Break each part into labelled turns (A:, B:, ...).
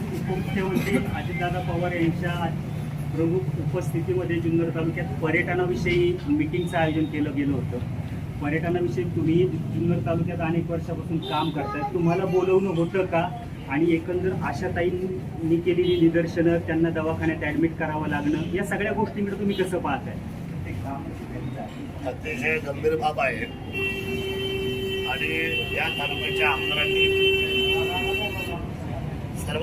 A: उपमुख्यमंत्री अजितदादा पवार यांच्या प्रमुख उपस्थितीमध्ये जुन्नर तालुक्यात पर्यटनाविषयी मिटिंगचं आयोजन केलं गेलं होतं. पर्यटनाविषयी तुम्ही जुन्नर तालुक्यात अनेक वर्षापासून काम करताय. तुम्हाला बोलवणं होतं का? आणि एकंदर आशाताईंनी केलेली निदर्शनं त्यांना दवाखान्यात ॲडमिट करावं लागणं या सगळ्या गोष्टींकडे तुम्ही कसं पाहताय?
B: अतिशय गंभीर बाब आहे. आणि या तालुक्याच्या आमदारांनी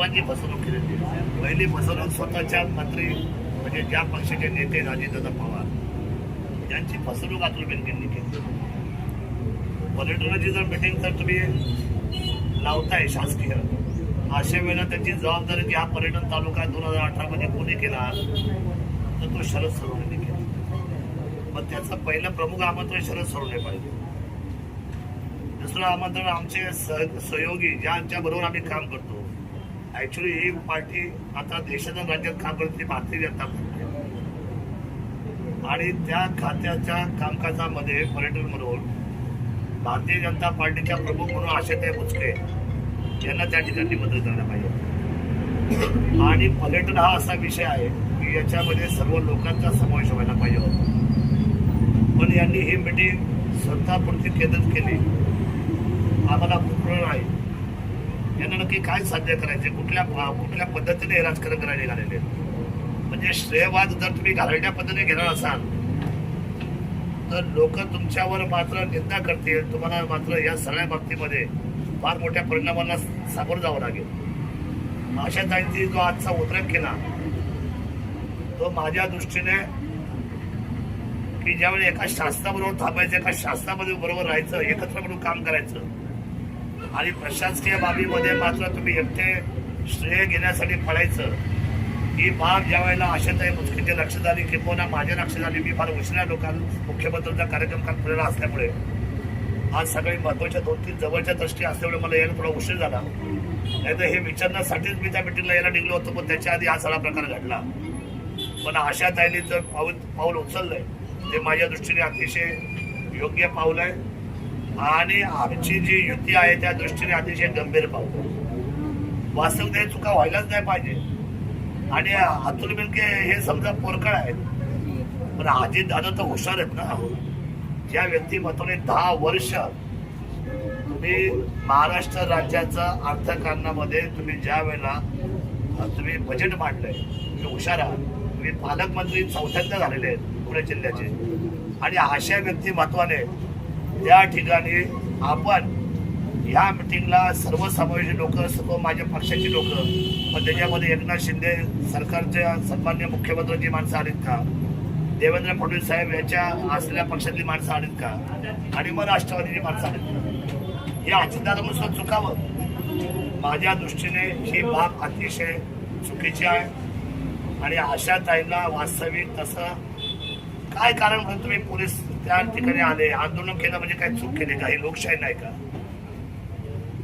B: सर्वांची फसवणूक केलेली आहे. पहिली फसवणूक स्वतःच्या मंत्री म्हणजे ज्या पक्षाचे नेते अजितदादा पवार यांची फसवणूक अतुल बेनकेंनी केली. पर्यटनाची जर मिटिंग जर तुम्ही लावताय शासकीय. अशा वेळेला त्यांची जबाबदारी की हा पर्यटन तालुका दोन हजार अठरा मध्ये कोणी केला तर तो शरद सरोवरांनी केला. मग त्याचं पहिलं प्रमुख आमंत्रण शरद सरोवरे पाहिजे दुसरं आमंत्रण आमचे सह- सहयोगी ज्यांच्या बरोबर आम्ही काम करतो ऍक्च्युली ही पार्टी आता देशाच्या राज्यात काम करते भारतीय जनता पार्टी आणि त्या खात्याच्या कामकाजामध्ये पर्यटन म्हणून भारतीय जनता पार्टीच्या प्रमुख म्हणून आशाताई बुचके यांना त्या ठिकाणी मदत करायला पाहिजे. आणि पर्यटन हा असा विषय आहे की याच्यामध्ये सर्व लोकांचा समावेश व्हायला पाहिजे होता. पण यांनी ही मिटिंग स्वतःपुरती केंद्रित केली. आम्हाला कुठलं आहे. यांना नक्की काय साध्य करायचे कुठल्या कुठल्या पद्धतीने हे राजकारण करायला निघालेले म्हणजे श्रेयवाद जर तुम्ही घालण्या पद्धतीने घेणार असाल तर लोक तुमच्यावर मात्र निंदा करतील. तुम्हाला मात्र या सगळ्या बाबतीमध्ये फार मोठ्या परिणामांना सामोरं जावं लागेल. अशा ताईंची जो आजचा उद्रेक केला तो माझ्या दृष्टीने की ज्यावेळी एका शास्त्राबरोबर थांबायचं एका शास्त्रामध्ये बरोबर राहायचं एकत्र म्हणून काम करायचं आणि प्रशासकीय बाबीमध्ये मात्र तुम्ही एकटे श्रेय घेण्यासाठी पडायचं ही बाब ज्या वेळेला आशाताई मुस्किनच्या लक्ष आली किंवा माझ्या लक्ष झाली मी फार उशिरा लोकांना मुख्यमंत्र्यांचा कार्यक्रम काल असल्यामुळे. आज सगळी महत्त्वाच्या दोन तीन जवळच्या दृष्टी असल्यामुळे मला यायला थोडा उशीर झाला. नाही तर हे विचारण्यासाठीच मी त्या मिटिंगला यायला निघलो होतो पण त्याच्या आधी हा सगळा प्रकार घडला. पण आशाताईने जर पाऊल पाऊल उचललंय ते माझ्या दृष्टीने अतिशय योग्य पाऊल आहे. आणि आमची जी युती आहे त्या दृष्टीने अतिशय गंभीर पाऊल आहे. वास्तविक चुका व्हायलाच नाही पाहिजे. आणि अतुल बिलके हे समजा पोरकळ आहेत. पण आजी दादा तर हुशार आहेत ना. ज्या व्यक्तिमत्वाने दहा वर्ष तुम्ही महाराष्ट्र राज्याचा अर्थकारणामध्ये तुम्ही ज्या वेळेला तुम्ही बजेट मांडलंय तुम्ही हुशार आहात. तुम्ही पालकमंत्री चौथ्यांदा झालेले आहेत पुणे जिल्ह्याचे. आणि अशा व्यक्तिमत्वाने त्या ठिकाणी आपण या मिटिंगला सर्वसमावेशी लोक सर्व माझ्या पक्षाची लोक पण त्याच्यामध्ये एकनाथ शिंदे सरकारच्या सन्मान्य मुख्यमंत्र्यांची माणसं आलीत का? देवेंद्र फडणवीस साहेब यांच्या असलेल्या पक्षातली माणसं आलीत का? आणि मग राष्ट्रवादीची माणसं आलीत का? हे अजितदादानुसार चुकावं. माझ्या दृष्टीने ही बाब अतिशय चुकीची आहे. आणि अशा ताईला वास्तविक तसं काय कारण म्हणून तुम्ही पोलीस त्या ठिकाणी आले? आंदोलन केलं म्हणजे काय चूक केली? का ही लोकशाही नाही का?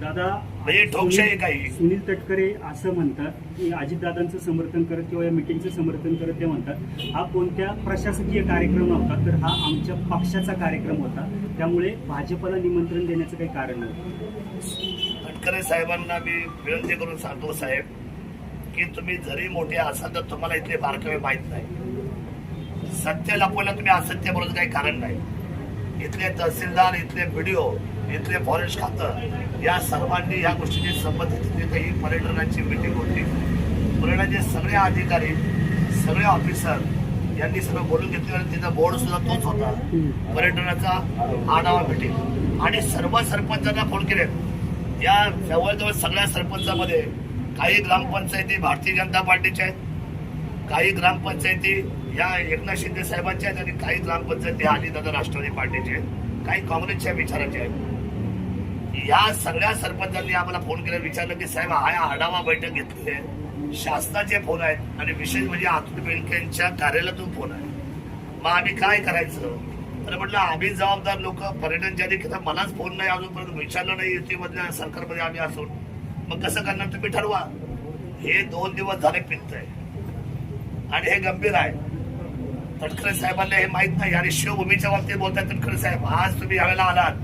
A: दादा
B: म्हणजे ठोकशाही काही?
A: सुनील तटकरे असं म्हणतात की अजितदादांचं समर्थन करत किंवा या मिटिंगचं समर्थन करत ते म्हणतात. हा कोणत्या प्रशासकीय कार्यक्रम नव्हता तर हा आमच्या पक्षाचा कार्यक्रम होता. त्यामुळे भाजपला निमंत्रण देण्याचं काही कारण नव्हतं.
B: तटकरे साहेबांना मी विनंती करून सांगतो साहेब की तुम्ही जरी मोठे असाल तर तुम्हाला इथले बारकावे माहीत नाही. सत्य लपवायला तुम्ही असत्य बोलायचं काही कारण नाही. इथले तहसीलदार इथले बीडीओ इथले फॉरेस्ट खातं या सर्वांनी या गोष्टीची संबंधित तिथे काही पर्यटनाची मिटिंग होती. पर्यटनाचे सगळे अधिकारी सगळे ऑफिसर यांनी सगळं बोलून घेतलं आणि तिचा बोर्ड सुद्धा तोच होता. पर्यटनाचा आढावा मिटिंग आणि सर्व सरपंचांना फोन केले या जवळजवळ सगळ्या सरपंचामध्ये काही ग्रामपंचायती भारतीय जनता पार्टीच्या आहेत काही ग्रामपंचायती या एकनाथ शिंदे साहेबांच्या आहेत आणि काही ग्रामपंचायती दादा राष्ट्रवादी पार्टीचे आहेत काही काँग्रेसच्या विचाराचे आहेत. या सगळ्या सरपंचांनी आम्हाला फोन केला विचारलं की साहेब हा आढावा बैठक घेतली आहे. शासनाचे फोन आहेत आणि विशेष म्हणजे अतुल बेनकेंच्या कार्यालयातून फोन आहे मग आम्ही काय करायचं? तर म्हटलं आम्ही जबाबदार लोक पर्यटन ज्यांनी केलं मलाच फोन नाही अजूनपर्यंत विचारलं नाही युतीमधल्या सरकारमध्ये आम्ही असून. मग कसं करणार तुम्ही ठरवा? हे दोन दिवस झाले पिंत आहे. आणि हे गंभीर आहे. तटकरे साहेबांना हे माहीत नाही आणि शिवभूमीच्या बाबतीत बोलताय तटकरे साहेब आज तुम्ही यावेळेला आलात.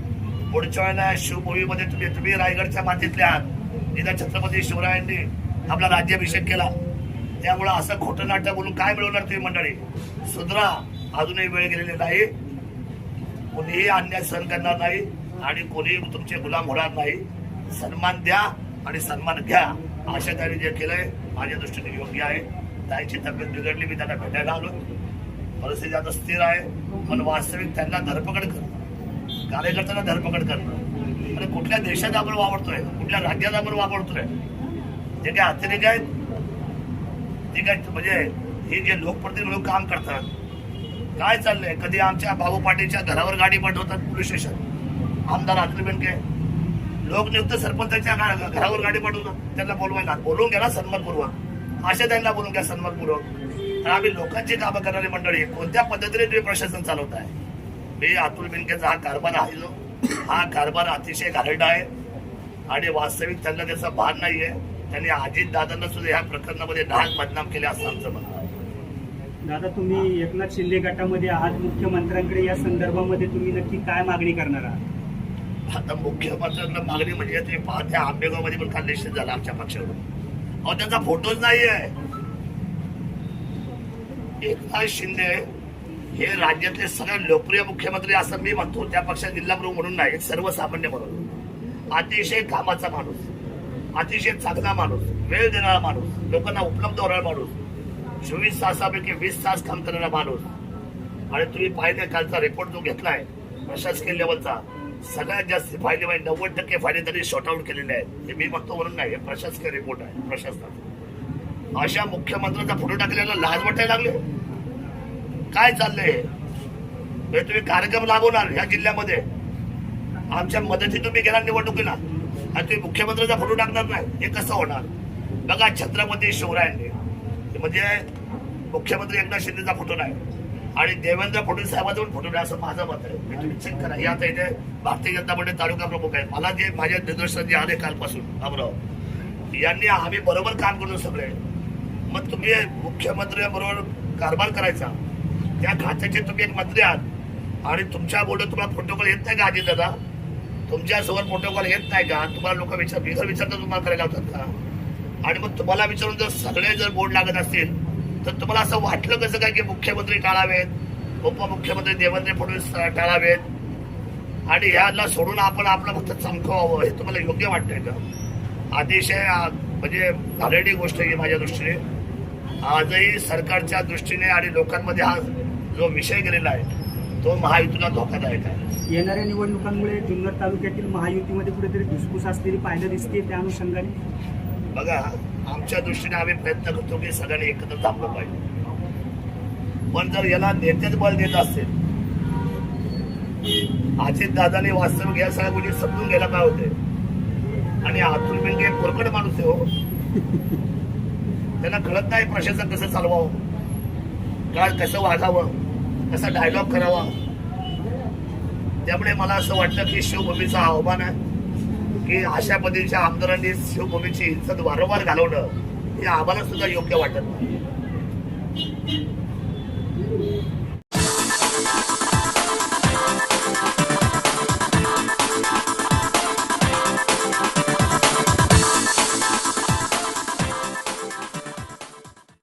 B: पुढच्या वेळेला शिवभूमीमध्ये तुम्ही तुम्ही रायगडच्या मातीतल्या आहात. छत्रपती शिवरायांनी आपला राज्याभिषेक केला. त्यामुळं असं खोटं नाट्य बोलून काय मिळवणार तुम्ही मंडळी? सुधरा अजूनही वेळ गेलेली नाही. कोणीही अन्याय सहन करणार नाही आणि कोणीही तुमचे गुलाम होणार नाही. सन्मान द्या आणि सन्मान घ्या. अशा त्यांनी जे केलंय माझ्या दृष्टीने योग्य आहे. ताईची तब्येत बिघडली मी त्यांना भेटायला आलो परिस्थिती आता स्थिर आहे पण वास्तविक त्यांना धरपकड करणं. कार्यकर्त्यांना धरपकड करणं. आणि कुठल्या देशात आपण वावरतोय कुठल्या राज्यात आपण वापरतोय जे काय अतिरेक आहेत ते काय म्हणजे हे जे लोकप्रतिनिधी लोक काम करतात काय चाललंय? कधी आमच्या बाबू पाटीलच्या घरावर गाडी पाठवतात पोलीस स्टेशन? आमदार अतुल बेनके. लोकनियुक्त सरपंचाच्या घरावर गाडी पाठवतात त्यांना बोलवायला. बोलवून घ्या ना सन्मानपूर्वक. असे त्यांना बोलून घ्या सन्मानपूर्वक. आणि आम्ही लोकांची कामं करणारी मंडळी कोणत्या पद्धतीने तुम्ही प्रशासन चालवताय मी अतुल बेनकेचा हा कारभार आहे हा कारभार अतिशय घालट आहे. आणि वास्तविक त्यांना त्याचा भान नाहीये. त्यांनी अजित दादांना सुद्धा ह्या प्रकरणामध्ये ढाल बदनाम केले असं आमचं म्हणणं आहे.
A: दादा तुम्ही एकनाथ शिंदे गटामध्ये आहात. मुख्यमंत्र्यांकडे या संदर्भामध्ये तुम्ही नक्की काय मागणी करणार आहात?
B: आता मुख्यमंत्र्यांना मागणी म्हणजे तुम्ही पाहते आंबेगावमध्ये पण काल निश्चित झाला आमच्या पक्षाकडून अहो त्यांचा फोटोच नाहीये. एकनाथ शिंदे हे राज्यातले सगळ्यात लोकप्रिय मुख्यमंत्री असं मी म्हणतो त्या पक्षात जिल्हा प्रमुख म्हणून नाही एक सर्वसामान्य म्हणून अतिशय कामाचा माणूस अतिशय चांगला माणूस वेळ देणारा माणूस लोकांना उपलब्ध होणारा माणूस चोवीस तासापैकी वीस तास काम करणारा माणूस. आणि तुम्ही पाहिले कालचा रिपोर्ट जो घेतलाय प्रशासकीय लेवलचा सगळ्यात जास्त फायदे म्हणजे नव्वद टक्के फायदे त्यांनी शॉर्ट आउट केलेले आहेत. हे मी म्हणतो म्हणून नाही हे प्रशासकीय रिपोर्ट आहे प्रशासनाचा. अशा मुख्यमंत्र्यांचा फोटो टाकलेला लहान वाटायला लागले. काय चाललंय? म्हणजे तुम्ही कार्यक्रम राबवणार ह्या जिल्ह्यामध्ये. आमच्या मदती तुम्ही गेला निवडणुकीला. आणि तुम्ही मुख्यमंत्र्यांचा फोटो टाकणार नाही. हे कसं होणार? बघा छत्रपती शिवरायांनी. म्हणजे मुख्यमंत्री एकनाथ शिंदेचा फोटो नाही. आणि देवेंद्र फडणवीस साहेबांचा पण फोटो नाही असं माझं मत आहे. तुम्ही चेक करा. हे आता इथे भारतीय जनता पार्टी तालुका प्रमुख आहे. मला जे माझ्या निदर्शन जे आले कालपासून अमराव यांनी आम्ही बरोबर काम करून सगळे. मग तुम्ही मुख्यमंत्री बरोबर कारभार करायचा. त्या खात्याचे तुम्ही एक मंत्री आहात. आणि तुमच्या बोर्ड तुम्हाला प्रोटोकॉल येत नाही का अजित दादा? तुमच्यासोबत प्रोटोकॉल येत नाही का? तुम्हाला लोक विचार बिगर विचारता तुम्हाला करायला होतात का? आणि मग तुम्हाला विचारून जर सगळे जर बोर्ड लागत असतील तर तुम्हाला असं वाटलं कसं काय की मुख्यमंत्री टाळावेत? उपमुख्यमंत्री देवेंद्र फडणवीस टाळावेत? आणि याला सोडून आपण आपलं फक्त चमकवावं हे तुम्हाला योग्य वाटतंय का? अतिशय म्हणजे घालेडी गोष्ट आहे माझ्या दृष्टीने. आजही सरकारच्या दृष्टीने आणि लोकांमध्ये हा जो विषय गेलेला आहे तो महायुतीला धोकादायक आहे.
A: येणाऱ्या निवडणुकांमुळे जुन्नर तालुक्यातील महायुतीमध्ये कुठेतरी धुसफूस असलेली पाहायला दिसते त्या अनुषंगाने
B: बघा आमच्या दृष्टीने आम्ही प्रयत्न करतो की सगळ्यांनी एकत्र थांबलं पाहिजे. पण जर याला नेतेच बळ देत असेल अजित दादाने वास्तविक या सगळ्या गोष्टी समजून घ्यायला काय होते आणि अतुल बेनके कोरकड माणूस आहे हो. त्यांना कळत नाही प्रशासन कसं चालवावं काळ कसं वागावं कसा डायलॉग करावा. त्यामुळे मला असं वाटतं की शिवभूमीचा आव्हान आहे की अशा पद्धतीच्या आमदारांनी शिवभूमीची इज्जत वारंवार घालवणं हे आम्हाला सुद्धा योग्य वाटत नाही.